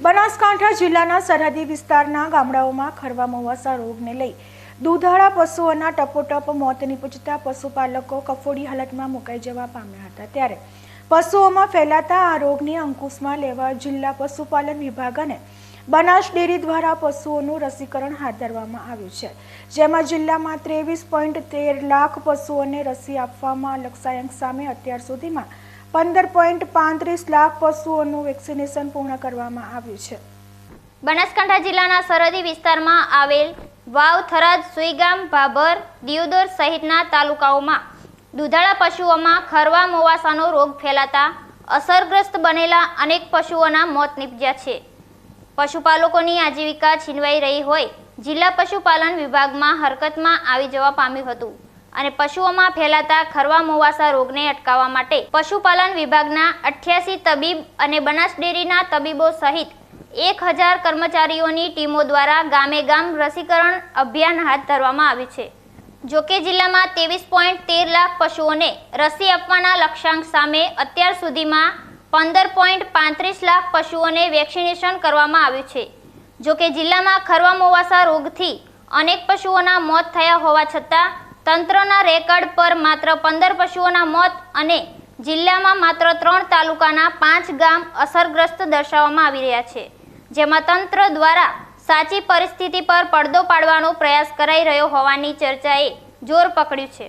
બનાસકાંઠા જિલ્લાના સરહદી વિસ્તારના ગામડાઓમાં ખરવા મોવાસા રોગને લઈ દૂધાળા પશુઓના ટપોટપ મોત નીપજતા પશુપાલકો કફોડી હાલતમાં મુકાઈ જવા પામ્યા હતા. ત્યારે પશુઓમાં ફેલાતા આ રોગને અંકુશમાં લેવા જિલ્લા પશુપાલન વિભાગ અને બનાસ ડેરી દ્વારા પશુઓનું રસીકરણ હાથ ધરવામાં આવ્યું છે. જેમાં જિલ્લામાં ત્રેવીસ પોઈન્ટ તેર લાખ પશુઓને રસી આપવામાં લક્ષ્યાંક સામે અત્યાર સુધીમાં પંદર પોઈન્ટ પાંત્રીસ લાખ પશુઓનું વેક્સિનેશન પૂર્ણ કરવામાં આવ્યું છે. બનાસકાંઠા જિલ્લાના સરહદી વિસ્તારમાં આવેલ વાવ થરાદ સુઈગામ ભાભર દિયોદર સહિતના તાલુકાઓમાં દૂધાળા પશુઓમાં ખરવા મોવાસાનો રોગ ફેલાતા અસરગ્રસ્ત બનેલા અનેક પશુઓના મોત નીપજ્યા છે. પશુપાલકોની આજીવિકા છીનવાઈ રહી હોય જિલ્લા પશુપાલન વિભાગમાં હરકતમાં આવી જવા પામ્યું હતું. અને પશુઓમાં ફેલાતા ખરવા મોવાસા રોગને અટકાવવા માટે પશુપાલન વિભાગના અઠ્યાસી તબીબ અને બનાસ ડેરીના તબીબો સહિત એક હજાર કર્મચારીઓની ટીમો દ્વારા ગામે ગામ રસીકરણ અભિયાન હાથ ધરવામાં આવ્યું છે. જોકે જિલ્લામાં ત્રેવીસ પોઈન્ટ તેર લાખ પશુઓને રસી આપવાના લક્ષ્યાંક સામે અત્યાર સુધીમાં પંદર પોઈન્ટ પાંત્રીસ લાખ પશુઓને વેક્સિનેશન કરવામાં આવ્યું છે. જોકે જિલ્લામાં ખરવા મોવાસા રોગથી અનેક પશુઓના મોત થયા હોવા છતાં તંત્રના રેકર્ડ પર માત્ર પંદર પશુઓના મોત અને જિલ્લામાં માત્ર ત્રણ તાલુકાના પાંચ ગામ અસરગ્રસ્ત દર્શાવવામાં આવી રહ્યા છે, જેમાં તંત્ર દ્વારા સાચી પરિસ્થિતિ પર પડદો પાડવાનો પ્રયાસ કરાઈ રહ્યો હોવાની ચર્ચાએ જોર પકડ્યું છે.